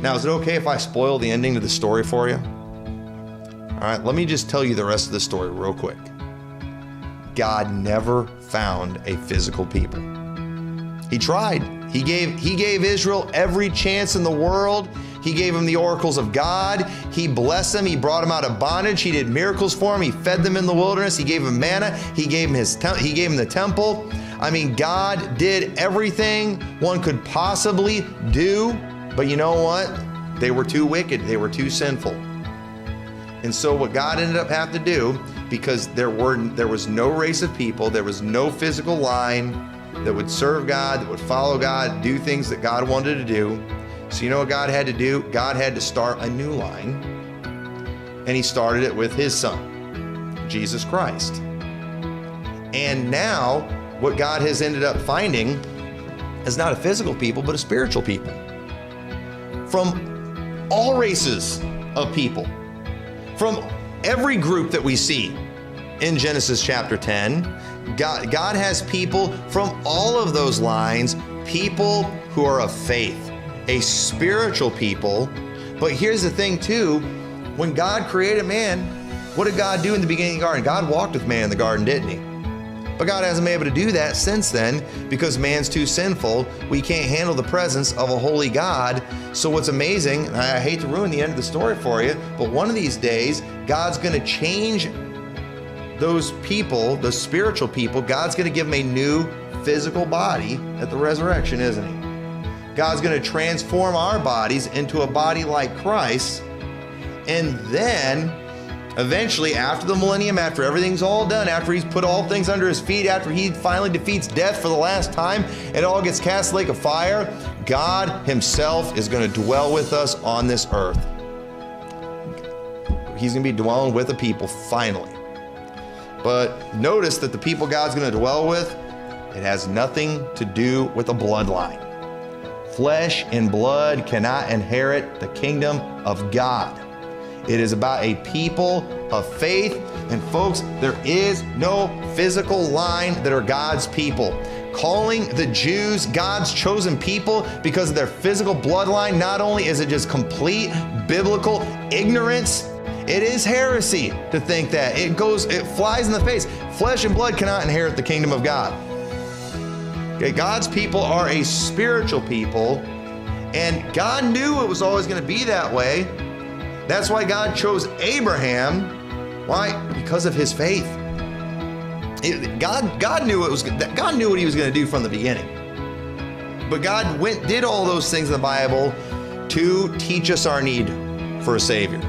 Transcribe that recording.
Now, is it okay if I spoil the ending to the story for you? All right, let me just tell you the rest of the story real quick. God never found a physical people. He tried. He gave he gave Israel every chance in the world. He gave them the oracles of God. He blessed them. He brought them out of bondage. He did miracles for them. He fed them in the wilderness. He gave them manna. He gave them his te- he gave them the temple. I mean, God did everything one could possibly do, but you know what? They were too wicked. They were too sinful. And so what God ended up having to do because there were there was no race of people, there was no physical line that would serve God, that would follow God, do things that God wanted to do. So you know what God had to do? God had to start a new line. And he started it with his son, Jesus Christ. And now what God has ended up finding is not a physical people, but a spiritual people. From all races of people. From every group that we see in Genesis chapter 10, God, God has people from all of those lines, people who are of faith, a spiritual people. But here's the thing, too when God created man, what did God do in the beginning of the garden? God walked with man in the garden, didn't he? But God hasn't been able to do that since then because man's too sinful. We can't handle the presence of a holy God. So, what's amazing, and I hate to ruin the end of the story for you, but one of these days, God's going to change those people, the spiritual people, God's going to give them a new physical body at the resurrection, isn't He? God's going to transform our bodies into a body like Christ. And then, eventually, after the millennium, after everything's all done, after He's put all things under His feet, after He finally defeats death for the last time, it all gets cast lake of fire, God Himself is going to dwell with us on this earth. He's going to be dwelling with the people finally. But notice that the people God's going to dwell with, it has nothing to do with a bloodline. Flesh and blood cannot inherit the kingdom of God. It is about a people of faith. And folks, there is no physical line that are God's people. Calling the Jews God's chosen people because of their physical bloodline, not only is it just complete biblical ignorance, it is heresy to think that. It goes, it flies in the face. Flesh and blood cannot inherit the kingdom of God. Okay, God's people are a spiritual people, and God knew it was always going to be that way. That's why God chose Abraham. Why? Because of his faith. It, God, God knew it was God knew what He was going to do from the beginning. But God went did all those things in the Bible to teach us our need for a Savior.